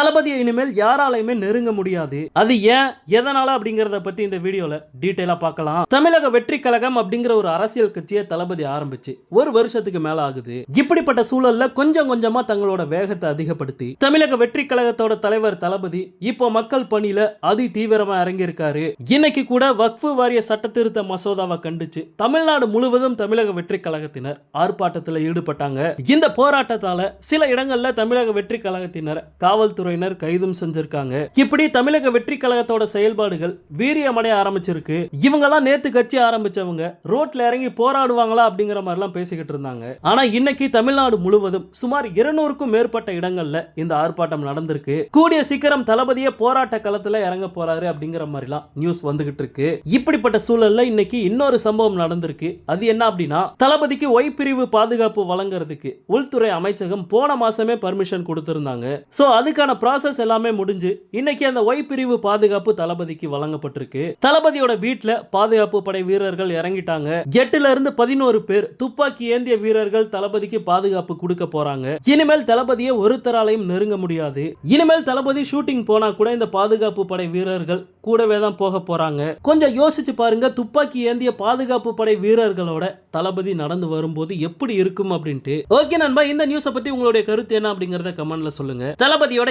தளபதியை இனிமேல் யாராலையுமே நெருங்க முடியாது. அது ஏன்? எதனால அப்படிங்கறத பத்தி இந்த வீடியோல டீட்டெயிலா பார்க்கலாம். தமிழக வெற்றி கழகம் அப்படிங்கிற ஒரு அரசியல் கட்சியை தளபதி ஆரம்பிச்சு ஒரு வருஷத்துக்கு மேல ஆகுது. இப்படிப்பட்ட சூழல்ல கொஞ்சம் கொஞ்சமா தங்களோட வேகத்தை அதிகப்படுத்தி தமிழக வெற்றி கழகத்தோட தலைவர் தளபதி இப்போ மக்கள் பணியில அதி தீவிரமா இறங்கி இருக்காரு இன்னைக்கு கூட வக்ஃபு வாரிய சட்ட திருத்த மசோதாவை கண்டிச்சு தமிழ்நாடு முழுவதும் தமிழக வெற்றி கழகத்தினர் ஆர்ப்பாட்டத்தில் ஈடுபட்டாங்க. இந்த போராட்டத்தால சில இடங்கள்ல தமிழக வெற்றி கழகத்தினர் காவல்துறை காவல்துறையினர் கைதும் செஞ்சிருக்காங்க. இப்படி தமிழக வெற்றி கழகத்தோட செயல்பாடுகள் வீரியமடைய ஆரம்பிச்சிருக்கு. இவங்கெல்லாம் நேத்து கட்சி ஆரம்பிச்சவங்க. ரோட்ல இறங்கி போராடுவாங்களா அப்படிங்கிற மாதிரிலாம் பேசிக்கிட்டு இருந்தாங்க. ஆனா இன்னைக்கு தமிழ்நாடு முழுவதும் சுமார் இருநூறுக்கும் மேற்பட்ட இடங்கள்ல இந்த ஆர்ப்பாட்டம் நடந்திருக்கு. கூடிய சீக்கிரம் தளபதியே போராட்ட களத்துல இறங்க போறாரு அப்படிங்கிற மாதிரிலாம் நியூஸ் வந்துகிட்டு இருக்கு. இப்படிப்பட்ட சூழல்ல இன்னைக்கு இன்னொரு சம்பவம் நடந்திருக்கு. அது என்ன அப்படின்னா தளபதிக்கு ஒய் பிரிவு பாதுகாப்பு வழங்குறதுக்கு உள்துறை அமைச்சகம் போன மாசமே பர்மிஷன் கொடுத்திருந்தாங்க. சோ அதுக்கான ப்ராசஸ் எல்லாமே முடிஞ்சு இன்னைக்கு அந்த ஒய் பிரிவு பாதுகாப்பு தளபதிக்கு வழங்கப்பட்டிருக்கு. தளபதியோட வீட்ல பாதுகாப்பு படை வீரர்கள் இறங்கிட்டாங்க. எட்டுல இருந்து பதினோரு பேர் துப்பாக்கி ஏந்திய வீரர்கள் தளபதிக்கு பாதுகாப்பு கொடுக்க போறாங்க. இனிமேல் தளபதியை ஒருத்தராலையும் நெருங்க முடியாது. இனிமேல் தளபதி ஷூட்டிங் போனா கூட இந்த பாதுகாப்பு படை வீரர்கள் கூடவே தான் போக போறாங்க. கொஞ்சம் யோசிச்சு பாருங்க துப்பாக்கி ஏந்திய பாதுகாப்பு படை வீரர்களோட தளபதி நடந்து வரும்போது எப்படி இருக்கும் அப்படின்ட்டு. ஓகே நண்பா இந்த நியூஸை பத்தி உங்களுடைய கருத்து என்ன அப்படிங்கறத கமெண்ட்ல சொல்லுங்க. தளபதியோட